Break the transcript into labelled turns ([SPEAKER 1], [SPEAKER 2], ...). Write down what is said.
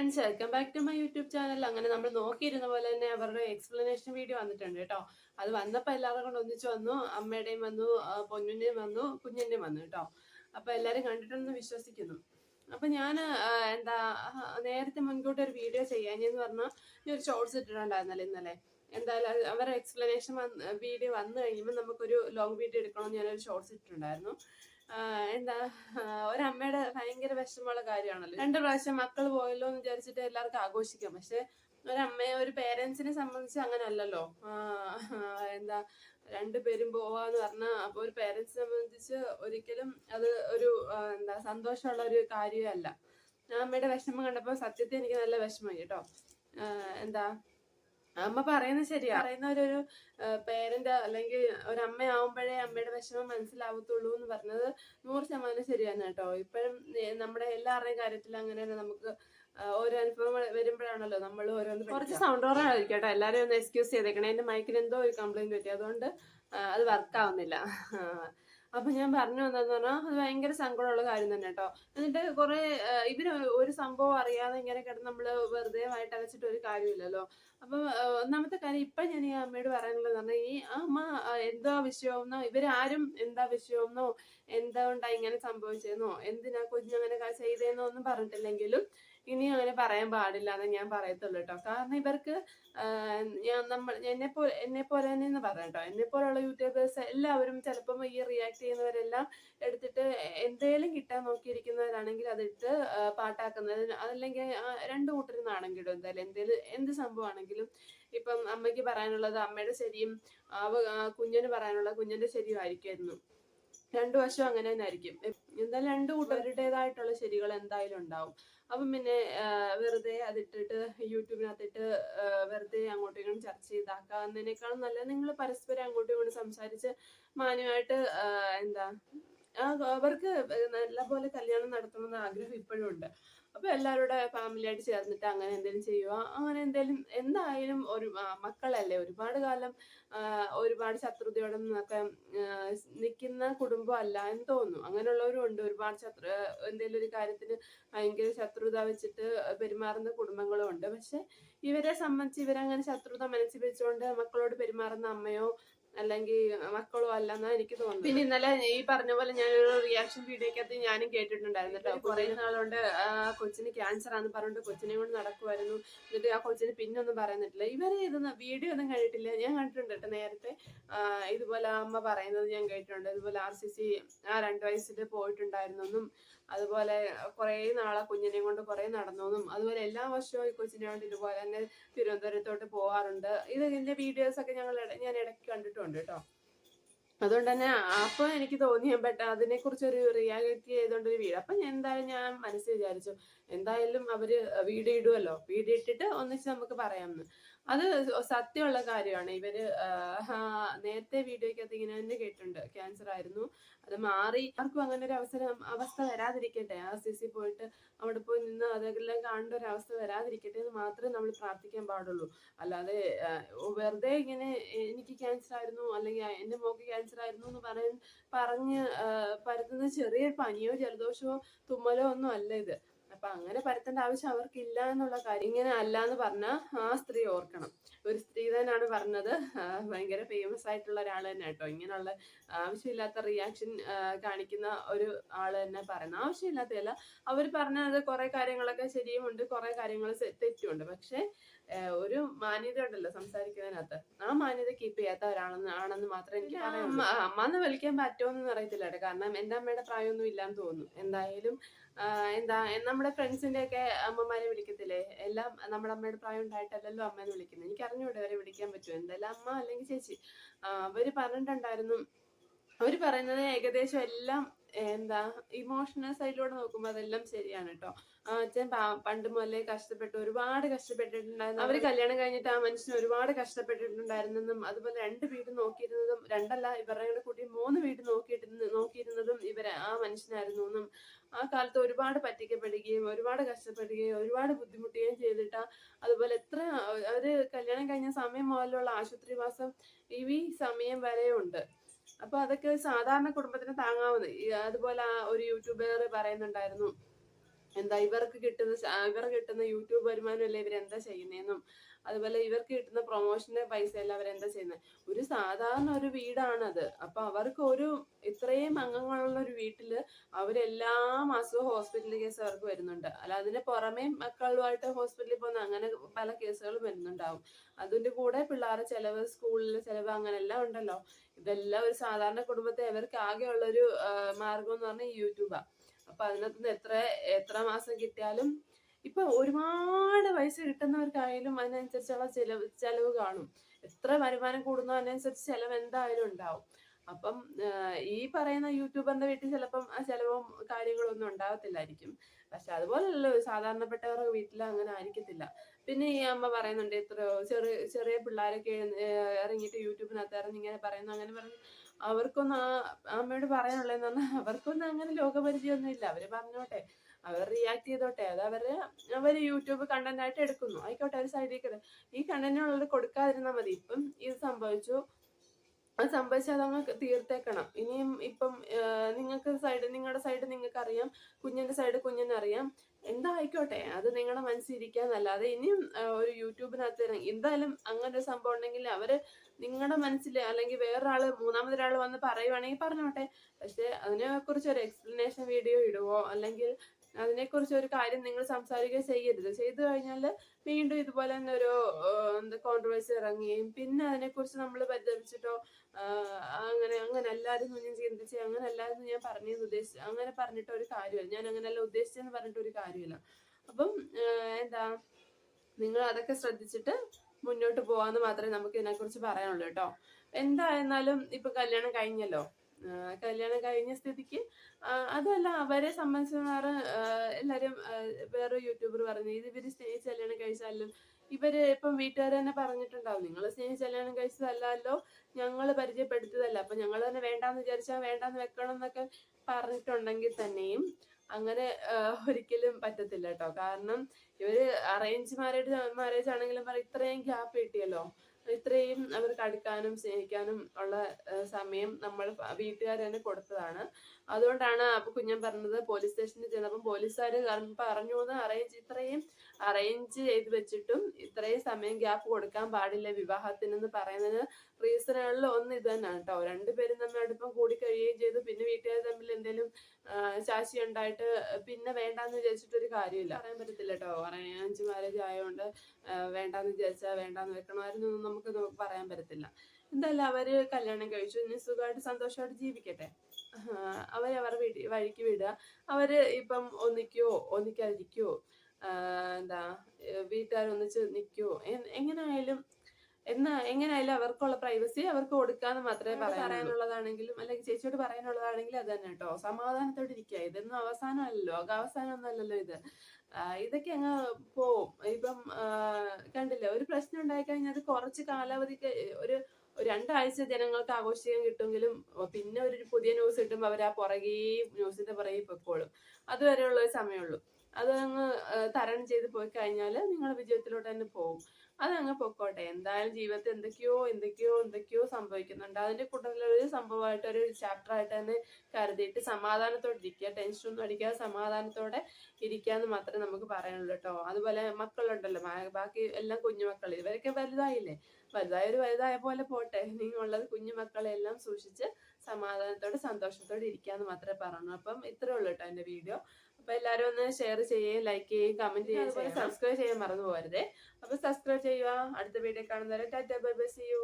[SPEAKER 1] Friends welcome back to my YouTube channel അങ്ങനെ നമ്മൾ നോക്കിയിരുന്ന പോലെ തന്നെ അവരുടെ എക്സ്പ്ലനേഷൻ വീഡിയോ വന്നിട്ടുണ്ട് കേട്ടോ. അത് വന്നപ്പോൾ എല്ലാവരും കൊണ്ട് ഒന്നിച്ച് വന്നു. അമ്മയുടെയും വന്നു പൊന്നുന്റെയും വന്നു കുഞ്ഞിന്റെയും വന്നു കേട്ടോ. അപ്പോൾ എല്ലാവരും കണ്ടിട്ടുണ്ടെന്ന് വിശ്വസിക്കുന്നു. അപ്പം ഞാൻ എന്താ നേരത്തെ മുൻകൂട്ടി ഒരു വീഡിയോ ചെയ്യാഞ്ഞെന്ന് പറഞ്ഞാൽ ഞാൻ ഒരു ഷോർട്സ് ഇട്ടിട്ടുണ്ടായിരുന്നല്ലോ ഇന്നലെ. എന്തായാലും അവരുടെ എക്സ്പ്ലനേഷൻ വീഡിയോ വന്നു കഴിയുമ്പോൾ നമുക്കൊരു ലോങ് വീഡിയോ എടുക്കണമെന്ന് ഞാനൊരു ഷോർട്സ് ഇട്ടിട്ടുണ്ടായിരുന്നു. എന്താ ഒരു ഒരമ്മയുടെ ഭയങ്കര വിഷമമുള്ള കാര്യമാണല്ലോ. രണ്ട് പ്രാവശ്യം മക്കൾ പോയല്ലോ എന്ന് വിചാരിച്ചിട്ട് എല്ലാവർക്കും ആഘോഷിക്കാം. പക്ഷെ ഒരമ്മയെ ഒരു പേരൻസിനെ സംബന്ധിച്ച് അങ്ങനെ അല്ലല്ലോ എന്താ രണ്ടുപേരും പോവാന്ന് പറഞ്ഞാൽ അപ്പൊ ഒരു പേരൻസിനെ സംബന്ധിച്ച് ഒരിക്കലും അത് ഒരു എന്താ സന്തോഷമുള്ള ഒരു കാര്യമല്ല. അമ്മയുടെ വിഷമം കണ്ടപ്പോൾ സത്യത്തിൽ എനിക്ക് നല്ല വിഷമമായി കേട്ടോ. എന്താ അമ്മ പറയുന്നത് ശരിയാ. പറയുന്ന ഒരു പേരന്റ് അല്ലെങ്കിൽ ഒരു അമ്മയാവുമ്പോഴേ അമ്മയുടെ വിഷമം മനസ്സിലാവത്തുള്ളൂ എന്ന് പറഞ്ഞത് നൂറ് ശതമാനം ശരിയാണ് കേട്ടോ. ഇപ്പോഴും നമ്മുടെ എല്ലാവരുടെയും കാര്യത്തിൽ അങ്ങനെ തന്നെ നമുക്ക് ഓരോ അനുഭവങ്ങൾ വരുമ്പോഴാണല്ലോ നമ്മൾ ഓരോന്ന് കുറച്ച് സൗണ്ട് ഓറായിരിക്കും കേട്ടോ. എല്ലാവരും ഒന്ന് എക്സ്ക്യൂസ് ചെയ്തേക്കണേ. എന്റെ മൈക്കിന് എന്തോ ഒരു കംപ്ലൈന്റ് പറ്റി. അതുകൊണ്ട് അത് വർക്ക് ആവുന്നില്ല. അപ്പൊ ഞാൻ പറഞ്ഞു വന്നതെന്ന് പറഞ്ഞാൽ അത് ഭയങ്കര സങ്കടമുള്ള കാര്യം തന്നെ കേട്ടോ എന്നിട്ട് കുറെ ഇവർ ഒരു സംഭവം അറിയാതെ ഇങ്ങനെ കിടന്ന് നമ്മൾ വെറുതെ ആയിട്ട് അടച്ചിട്ട് ഒരു കാര്യമില്ലല്ലോ. അപ്പൊ ഒന്നാമത്തെ കാര്യം ഇപ്പൊ ഞാൻ ഈ അമ്മയോട് പറയാനുള്ളത് പറഞ്ഞാൽ ഈ അമ്മ എന്താ വിഷയമെന്നോ ഇവരാരും എന്താ വിഷയമെന്നോ എന്തുകൊണ്ടാ ഇങ്ങനെ സംഭവിച്ചതെന്നോ എന്തിനാ കുഞ്ഞങ്ങനെ അങ്ങനെ ചെയ്തതെന്നോ ഒന്നും പറഞ്ഞിട്ടില്ലെങ്കിലും ഇനി അങ്ങനെ പറയാൻ പാടില്ല എന്ന് ഞാൻ പറയത്തുള്ളൂ കേട്ടോ. കാരണം ഇവർക്ക് ഞാൻ നമ്മൾ എന്നെ പോലെ എന്നെ പോലെ തന്നെ എന്ന് പറയാം കേട്ടോ. എന്നെ പോലെയുള്ള യൂട്യൂബേഴ്സ് എല്ലാവരും ചിലപ്പം ഈ റിയാക്ട് ചെയ്യുന്നവരെല്ലാം എടുത്തിട്ട് എന്തേലും കിട്ടാൻ നോക്കിയിരിക്കുന്നവരാണെങ്കിൽ അതിട്ട് പാട്ടാക്കുന്നത് അതല്ലെങ്കിൽ രണ്ടു കൂട്ടരും നാണം കിടും എന്തായാലും. എന്തേലും എന്ത് സംഭവമാണെങ്കിലും ഇപ്പം അമ്മയ്ക്ക് പറയാനുള്ളത് അമ്മയുടെ ശരിയും കുഞ്ഞിന് പറയാനുള്ളത് കുഞ്ഞിന്റെ ശരിയും ആയിരിക്കുമായിരുന്നു രണ്ടു വശവും അങ്ങനെ തന്നെ ആയിരിക്കും എന്തായാലും രണ്ടു കൂട്ടരുടേതായിട്ടുള്ള ശരികൾ എന്തായാലും ഉണ്ടാവും. അപ്പം പിന്നെ വെറുതെ അതിട്ടിട്ട് യൂട്യൂബിനകത്തിട്ട് വെറുതെ അങ്ങോട്ടും ഇങ്ങോട്ടും ചർച്ച ചെയ്താക്കാവുന്നതിനേക്കാളും നല്ലത് നിങ്ങൾ പരസ്പരം അങ്ങോട്ടും ഇങ്ങോട്ടും സംസാരിച്ച് മാന്യമായിട്ട് എന്താ അവർക്ക് നല്ല പോലെ കല്യാണം നടത്തണമെന്ന് ആഗ്രഹം ഇപ്പോഴും ഉണ്ട്. അപ്പൊ എല്ലാവരുടെ ഫാമിലിയായിട്ട് ചേർന്നിട്ട് അങ്ങനെ എന്തെങ്കിലും ചെയ്യുക അങ്ങനെ എന്തെങ്കിലും എന്തായാലും ഒരു മക്കളല്ലേ? ഒരുപാട് കാലം ഒരുപാട് ശത്രുതയോടെ നിന്നൊക്കെ നിൽക്കുന്ന കുടുംബം അല്ല എന്ന് തോന്നുന്നു. അങ്ങനെയുള്ളവരും ഉണ്ട്. ഒരുപാട് ശത്രു എന്തെങ്കിലും ഒരു കാര്യത്തിന് ഭയങ്കര ശത്രുത വെച്ചിട്ട് പെരുമാറുന്ന കുടുംബങ്ങളും ഉണ്ട്. പക്ഷെ ഇവരെ സംബന്ധിച്ച് ഇവരങ്ങനെ ശത്രുത മനസ്സിൽ വെച്ചുകൊണ്ട് മക്കളോട് പെരുമാറുന്ന അമ്മയോ അല്ലെങ്കിൽ മക്കളോ അല്ലെന്നാ എനിക്ക് തോന്നുന്നു പിന്നെ ഇന്നലെ ഈ പറഞ്ഞ പോലെ ഞാനൊരു റിയാക്ഷൻ വീഡിയോക്കകത്ത് ഞാനും കേട്ടിട്ടുണ്ടായിരുന്നു കേട്ടോ. കുറെ നാളുകൊണ്ട് ആ കൊച്ചിന് ക്യാൻസർ ആണെന്ന് പറഞ്ഞിട്ട് കൊച്ചിനെ കൊണ്ട് നടക്കുമായിരുന്നു എന്നിട്ട് ആ കൊച്ചിന് പിന്നൊന്നും പറയുന്നിട്ടില്ല ഇവരെ ഇതൊന്നും വീഡിയോ ഒന്നും കണ്ടിട്ടില്ല. ഞാൻ കണ്ടിട്ടുണ്ട് കേട്ടോ നേരത്തെ. ഇതുപോലെ അമ്മ പറയുന്നത് ഞാൻ കേട്ടിട്ടുണ്ട്. ഇതുപോലെ ആർ സി സി ആ രണ്ട് വയസ്സിൽ പോയിട്ടുണ്ടായിരുന്നെന്നും അതുപോലെ കുറേ നാളെ കുഞ്ഞിനെ കൊണ്ട് കുറേ നടന്നതും അതുപോലെ എല്ലാ വർഷവും ഈ കൊച്ചിനെ കൊണ്ട് ഇതുപോലെ തന്നെ തിരുവനന്തപുരത്തോട്ട് പോവാറുണ്ട്. ഇത് ഇതിന്റെ വീഡിയോസ് ഒക്കെ ഞങ്ങൾ ഞാൻ ഇടയ്ക്ക് കണ്ടിട്ടുണ്ട് കേട്ടോ. അതുകൊണ്ട് തന്നെ അപ്പൊ എനിക്ക് തോന്നി ബട്ട് അതിനെ കുറിച്ച് ഒരു റിയാലിറ്റി ചെയ്തോണ്ട് ഒരു വീട്. അപ്പൊ എന്തായാലും ഞാൻ മനസ്സിൽ വിചാരിച്ചു എന്തായാലും അവർ വീട് ഇടുമല്ലോ വീട് ഇട്ടിട്ട് ഒന്നിച്ച് നമുക്ക് പറയാമെന്ന് അത് സത്യമുള്ള കാര്യമാണ്. ഇവർ നേരത്തെ വീഡിയോക്കകത്ത് ഇങ്ങനെ തന്നെ കേട്ടിട്ടുണ്ട്. ക്യാൻസർ ആയിരുന്നു. അത് മാറി. ആർക്കും അങ്ങനെ ഒരു അവസരം അവസ്ഥ വരാതിരിക്കട്ടെ. ആ സി സി പോയിട്ട് അവിടെ പോയി നിന്ന് അതെല്ലാം കാണേണ്ട ഒരു അവസ്ഥ വരാതിരിക്കട്ടെ എന്ന് മാത്രമേ നമ്മൾ പ്രാർത്ഥിക്കാൻ പാടുള്ളൂ. അല്ലാതെ വെറുതെ ഇങ്ങനെ എനിക്ക് ക്യാൻസർ ആയിരുന്നു അല്ലെങ്കിൽ എന്റെ മോക്ക് ക്യാൻസർ ആയിരുന്നു എന്ന് പറയാൻ പറഞ്ഞ് പരത്തുന്ന ചെറിയ പനിയോ ജലദോഷമോ തുമ്മലോ ഒന്നും അല്ല ഇത്. അപ്പൊ അങ്ങനെ പരത്തേണ്ട ആവശ്യം അവർക്കില്ല എന്നുള്ള കാര്യം ഇങ്ങനെ അല്ല എന്ന് പറഞ്ഞാൽ ആ സ്ത്രീ ഓർക്കണം. ഒരു സ്ത്രീ തന്നെയാണ് പറഞ്ഞത്. ഭയങ്കര ഫേമസ് ആയിട്ടുള്ള ഒരാൾ തന്നെ കേട്ടോ. ഇങ്ങനെയുള്ള ആവശ്യമില്ലാത്ത റിയാക്ഷൻ കാണിക്കുന്ന ഒരു ആൾ തന്നെ പറയുന്നത്. ആവശ്യമില്ലാത്തതല്ല. അവർ പറഞ്ഞത് കുറെ കാര്യങ്ങളൊക്കെ ശരിയുമുണ്ട് കുറെ കാര്യങ്ങൾ തെറ്റുമുണ്ട്. പക്ഷെ ഒരു മാന്യത ഉണ്ടല്ലോ സംസാരിക്കുന്നതിനകത്ത്. ആ മാന്യത കീപ്പ് ചെയ്യാത്ത ഒരാളെന്ന് ആണെന്ന് മാത്രം എനിക്ക് അമ്മ എന്ന് വിളിക്കാൻ പറ്റുമോന്ന് അറിയത്തില്ല കേട്ടോ. കാരണം എന്റെ അമ്മയുടെ പ്രായമൊന്നും ഇല്ലാന്ന് തോന്നുന്നു. എന്തായാലും എന്താ നമ്മുടെ ഫ്രണ്ട്സിന്റെ ഒക്കെ അമ്മമാരെ വിളിക്കത്തില്ലേ? എല്ലാം നമ്മുടെ അമ്മയുടെ പ്രായം ഉണ്ടായിട്ടല്ലല്ലോ അമ്മേനെ വിളിക്കുന്നത്. എനിക്ക് അറിഞ്ഞൂടെ അവരെ വിളിക്കാൻ പറ്റുമോ? എന്തായാലും അമ്മ അല്ലെങ്കിൽ ചേച്ചി? അവർ പറഞ്ഞിട്ടുണ്ടായിരുന്നു. അവർ പറയുന്നത് ഏകദേശം എല്ലാം എന്താ ഇമോഷണൽ സൈഡിലൂടെ നോക്കുമ്പോൾ അതെല്ലാം ശരിയാണ് കേട്ടോ അച്ഛൻ പണ്ട് മുതലേ കഷ്ടപ്പെട്ടു ഒരുപാട് കഷ്ടപ്പെട്ടിട്ടുണ്ടായിരുന്നു. അവർ കല്യാണം കഴിഞ്ഞിട്ട് ആ മനുഷ്യൻ ഒരുപാട് കഷ്ടപ്പെട്ടിട്ടുണ്ടായിരുന്നെന്നും അതുപോലെ രണ്ട് വീട് നോക്കിയിരുന്നതും രണ്ടല്ല ഇവരുടെ കൂടെ കൂട്ടി മൂന്ന് വീട് നോക്കിയിട്ട് നോക്കിയിരുന്നതും ഇവരെ ആ മനുഷ്യനായിരുന്നു എന്നും ആ കാലത്ത് ഒരുപാട് പറ്റിക്കപ്പെടുകയും ഒരുപാട് കഷ്ടപ്പെടുകയും ഒരുപാട് ബുദ്ധിമുട്ടുകയും ചെയ്തിട്ടാ അതുപോലെ എത്ര അവർ കല്യാണം കഴിഞ്ഞ സമയം മുതലുള്ള ആശുപത്രിവാസം ഈ സമയം വരെ ഉണ്ട് അപ്പൊ അതൊക്കെ സാധാരണ കുടുംബത്തിന് താങ്ങാവുന്നത് അതുപോലെ ഒരു യൂട്യൂബർ പറയുന്നുണ്ടായിരുന്നു എന്താ ഇവർക്ക് കിട്ടുന്ന ഇവർ കിട്ടുന്ന യൂട്യൂബ് വരുമാനമല്ലേ ഇവരെന്താ ചെയ്യുന്നതെന്നും അതുപോലെ ഇവർക്ക് കിട്ടുന്ന പ്രൊമോഷന്റെ പൈസ എല്ലാം അവരെന്താ ചെയ്യുന്നത് ഒരു സാധാരണ ഒരു വീടാണത്. അപ്പൊ അവർക്ക് ഒരു ഇത്രയും അംഗങ്ങളുള്ള ഒരു വീട്ടിൽ അവരെല്ലാ മാസവും ഹോസ്പിറ്റൽ കേസ് അവർക്ക് വരുന്നുണ്ട്. അല്ല അതിന് പുറമേ മക്കളുമായിട്ട് ഹോസ്പിറ്റലിൽ പോകുന്ന അങ്ങനെ പല കേസുകളും വരുന്നുണ്ടാവും. അതിന്റെ കൂടെ പിള്ളേരുടെ ചെലവ് സ്കൂളിലെ ചെലവ് അങ്ങനെല്ലാം ഉണ്ടല്ലോ. ഇതെല്ലാം ഒരു സാധാരണ കുടുംബത്തെ അവർക്ക് ആകെയുള്ളൊരു മാർഗം എന്ന് പറഞ്ഞാൽ യൂട്യൂബാ. അപ്പൊ അതിനകത്ത് എത്ര എത്ര മാസം കിട്ടിയാലും ഇപ്പൊ ഒരുപാട് പൈസ കിട്ടുന്നവർക്കായാലും അതിനനുസരിച്ചുള്ള ചെലവ് ചെലവ് കാണും. എത്ര വരുമാനം കൂടുന്നോ അതിനനുസരിച്ച് ചെലവ് എന്തായാലും ഉണ്ടാവും. അപ്പം ഈ പറയുന്ന യൂട്യൂബറിന്റെ വീട്ടിൽ ചിലപ്പം ആ ചെലവും കാര്യങ്ങളും ഒന്നും ഉണ്ടാകത്തില്ലായിരിക്കും. പക്ഷെ അതുപോലല്ലോ സാധാരണപ്പെട്ടവരുടെ വീട്ടിൽ അങ്ങനെ ആയിരിക്കത്തില്ല. പിന്നെ ഈ അമ്മ പറയുന്നുണ്ട് എത്ര ചെറിയ ചെറിയ പിള്ളേരൊക്കെ ഇറങ്ങിയിട്ട് യൂട്യൂബിനകത്ത് ഇറങ്ങി ഇങ്ങനെ പറയുന്നു. അങ്ങനെ പറഞ്ഞു അവർക്കൊന്നും ആ അമ്മയോട് പറയാനുള്ളതെന്ന് പറഞ്ഞാൽ അവർക്കൊന്നും അങ്ങനെ ലോകപരിചയമൊന്നും ഇല്ല അവർ പറഞ്ഞോട്ടെ. അവർ റിയാക്ട് ചെയ്തോട്ടെ. അത് അവർ അവർ യൂട്യൂബ് കണ്ടന്റ് ആയിട്ട് എടുക്കുന്നു. ആയിക്കോട്ടെ അവർ സൈഡിലേക്ക് ഈ കണ്ടന്റിനുള്ളത് കൊടുക്കാതിരുന്നാൽ മതി. ഇപ്പം ഇത് സംഭവിച്ചു. അത് സംഭവിച്ചാൽ അതങ്ങ് തീർത്തേക്കണം. ഇനിയും ഇപ്പം നിങ്ങൾക്ക് സൈഡ് നിങ്ങളുടെ സൈഡ് നിങ്ങൾക്ക് അറിയാം കുഞ്ഞിന്റെ സൈഡ് കുഞ്ഞിനെ അറിയാം എന്താ ആയിക്കോട്ടെ അത് നിങ്ങളുടെ മനസ്സിരിക്കാന്നല്ലാതെ ഇനിയും ഒരു യൂട്യൂബിനകത്ത് എന്തായാലും അങ്ങനെ ഒരു സംഭവം ഉണ്ടെങ്കിൽ അവർ നിങ്ങളുടെ മനസ്സിൽ അല്ലെങ്കിൽ വേറൊരാൾ മൂന്നാമതൊരാൾ വന്ന് പറയുവാണെങ്കിൽ പറഞ്ഞോട്ടെ. പക്ഷെ അതിനെ കുറിച്ച് ഒരു എക്സ്പ്ലനേഷൻ വീഡിയോ ഇടുവോ? അല്ലെങ്കിൽ അതിനെക്കുറിച്ച് ഒരു കാര്യം നിങ്ങൾ സംസാരിക്കുക ചെയ്യരുത്. ചെയ്തു കഴിഞ്ഞാൽ വീണ്ടും ഇതുപോലെ തന്നെ ഒരു എന്താ കോൺട്രവേഴ്സി ഇറങ്ങുകയും പിന്നെ അതിനെക്കുറിച്ച് നമ്മൾ പരിതപിച്ചിട്ടോ അങ്ങനെ അങ്ങനെ എല്ലാവരും ഞാൻ ചിന്തിച്ച് അങ്ങനെ എല്ലാവരും ഞാൻ പറഞ്ഞെന്ന് ഉദ്ദേശിച്ചു അങ്ങനെ പറഞ്ഞിട്ട് ഒരു കാര്യമില്ല. ഞാൻ അങ്ങനെയല്ല ഉദ്ദേശിച്ചെന്ന് പറഞ്ഞിട്ട് ഒരു കാര്യമില്ല. അപ്പം എന്താ നിങ്ങൾ അതൊക്കെ ശ്രദ്ധിച്ചിട്ട് മുന്നോട്ട് പോവാന്ന് മാത്രമേ നമുക്ക് ഇതിനെക്കുറിച്ച് പറയാനുള്ളൂ കേട്ടോ. എന്തായിരുന്നാലും ഇപ്പൊ കല്യാണം കഴിഞ്ഞല്ലോ. കല്യാണം കഴിഞ്ഞ സ്ഥിതിക്ക്. അതല്ല അവരെ സംബന്ധിച്ച് എല്ലാരും വേറെ യൂട്യൂബർ പറഞ്ഞു ഇത് ഇവർ സ്നേഹിച്ച് കല്യാണം കഴിച്ചാലും ഇവർ ഇപ്പം വീട്ടുകാർ തന്നെ പറഞ്ഞിട്ടുണ്ടാവും. നിങ്ങൾ സ്നേഹിച്ച് കല്യാണം കഴിച്ചതല്ലല്ലോ. ഞങ്ങൾ പരിചയപ്പെടുത്തതല്ല അപ്പൊ ഞങ്ങൾ തന്നെ വേണ്ടാന്ന് വിചാരിച്ചാൽ വേണ്ടാന്ന് വെക്കണം എന്നൊക്കെ പറഞ്ഞിട്ടുണ്ടെങ്കിൽ തന്നെയും അങ്ങനെ ഒരിക്കലും പറ്റത്തില്ല കേട്ടോ. കാരണം ഇവർ അറേഞ്ച് മാരേജ് മാരേജ് ആണെങ്കിലും ഇത്രയും ഗ്യാപ്പ് കിട്ടിയല്ലോ. ഇത്രയും അവർക്ക് അടുക്കാനും സ്നേഹിക്കാനും ഉള്ള സമയം നമ്മൾ വീട്ടുകാർ തന്നെ കൊടുത്തതാണ്. അതുകൊണ്ടാണ് അപ്പൊ കുഞ്ഞൻ പറഞ്ഞത് പോലീസ് സ്റ്റേഷനിൽ ചെന്നപ്പോൾ പോലീസുകാർ പറഞ്ഞു എന്ന് അറേഞ്ച് ഇത്രയും അറേഞ്ച് ചെയ്ത് വെച്ചിട്ടും ഇത്രയും സമയം ഗ്യാപ്പ് കൊടുക്കാൻ പാടില്ല വിവാഹത്തിനെന്ന് പറയുന്നതിന് റീസണുകളിൽ ഒന്ന് ഇത് തന്നെയാണ് കേട്ടോ രണ്ടുപേരും തമ്മിൽ അടുപ്പം കൂടി കഴിയുകയും ചെയ്തു. പിന്നെ വീട്ടുകാർ എന്തെങ്കിലും ശാശി ഉണ്ടായിട്ട് പിന്നെ വേണ്ടാന്ന് വിചാരിച്ചിട്ട് ഒരു കാര്യമില്ല. പറയാൻ പറ്റത്തില്ല കേട്ടോ പറയാൻ അഞ്ച് മാരേജ് ആയതുകൊണ്ട് വേണ്ടാന്ന് വിചാരിച്ചാൽ വേണ്ടാന്ന് വെക്കണമായിരുന്നൊന്നും നമുക്ക് പറയാൻ പറ്റത്തില്ല. എന്തായാലും അവർ കല്യാണം കഴിച്ചു. ഇനി സുഖമായിട്ട് സന്തോഷമായിട്ട് ജീവിക്കട്ടെ. അവരെ അവർ വഴിക്ക് വിടുക. അവർ ഇപ്പം ഒന്നിക്കോ ഒന്നിക്കാതിരിക്കോ എന്താ വീട്ടുകാരൊന്നിച്ച് നിൽക്കുവോ എങ്ങനെയായാലും എന്നാ എങ്ങനെയായാലും അവർക്കുള്ള പ്രൈവസി അവർക്ക് കൊടുക്കാന്ന് മാത്രമേ പറയാനുള്ളതാണെങ്കിലും അല്ലെങ്കിൽ ചേച്ചിയോട് പറയാനുള്ളതാണെങ്കിലും അത് തന്നെ കേട്ടോ. സമാധാനത്തോടെ ഇരിക്കുക. ഇതൊന്നും അവസാനമല്ലല്ലോ. അവസാനം ഒന്നല്ലല്ലോ ഇത്. ഇതൊക്കെ അങ്ങ് പോവും. ഇപ്പം കണ്ടില്ല ഒരു പ്രശ്നം ഉണ്ടായി കഴിഞ്ഞാൽ അത് കുറച്ച് കാലാവധിക്ക് ഒരു ഒരു രണ്ടാഴ്ച ജനങ്ങൾക്ക് ആഘോഷിക്കാൻ കിട്ടുമെങ്കിലും പിന്നെ ഒരു പുതിയ ന്യൂസ് കിട്ടുമ്പോൾ അവർ ആ പുറകെ ന്യൂസിന്റെ പുറകെ പൊക്കോളും അതുവരെയുള്ള ഒരു സമയമുള്ളൂ. അത് അങ്ങ് ആ, തരണം ചെയ്ത് പോയി കഴിഞ്ഞാൽ നിങ്ങൾ വിജയത്തിലോട്ട് തന്നെ പോകും. അതങ്ങ് പൊക്കോട്ടെ. എന്തായാലും ജീവിതത്തിൽ എന്തൊക്കെയോ എന്തൊക്കെയോ എന്തൊക്കെയോ സംഭവിക്കുന്നുണ്ട്. അതിന്റെ കൂട്ടത്തിൽ ഒരു സംഭവമായിട്ട് ഒരു ചാപ്റ്റർ ആയിട്ട് തന്നെ കരുതിയിട്ട് സമാധാനത്തോടെ ഇരിക്കുക. ടെൻഷനൊന്നും അടിക്കാതെ സമാധാനത്തോടെ ഇരിക്കുക എന്ന് മാത്രമേ നമുക്ക് പറയാനുള്ളൂ കേട്ടോ. അതുപോലെ മക്കളുണ്ടല്ലോ. ബാക്കി എല്ലാം കുഞ്ഞുമക്കൾ ഇവരൊക്കെ വലുതായില്ലേ? വലുതായൊരു വലുതായ പോലെ പോട്ടെ. നിങ്ങളുള്ളത് കുഞ്ഞുമക്കളെ എല്ലാം സൂക്ഷിച്ച് സമാധാനത്തോടെ സന്തോഷത്തോടെ ഇരിക്കുക എന്ന് മാത്രമേ പറയുള്ളൂ അപ്പം ഇത്രയേ ഉള്ളൂ കേട്ടോ എന്റെ വീഡിയോ. അപ്പൊ എല്ലാരും ഒന്ന് ഷെയർ ചെയ്യുകയും ലൈക്ക് ചെയ്യുകയും കമന്റ് ചെയ്യുകയും സബ്സ്ക്രൈബ് ചെയ്യാൻ മറന്നു പോകരുതേ. അപ്പൊ സബ്സ്ക്രൈബ് ചെയ്യുക. അടുത്ത വീഡിയോ കാണുന്നവരെ tata bye bye see you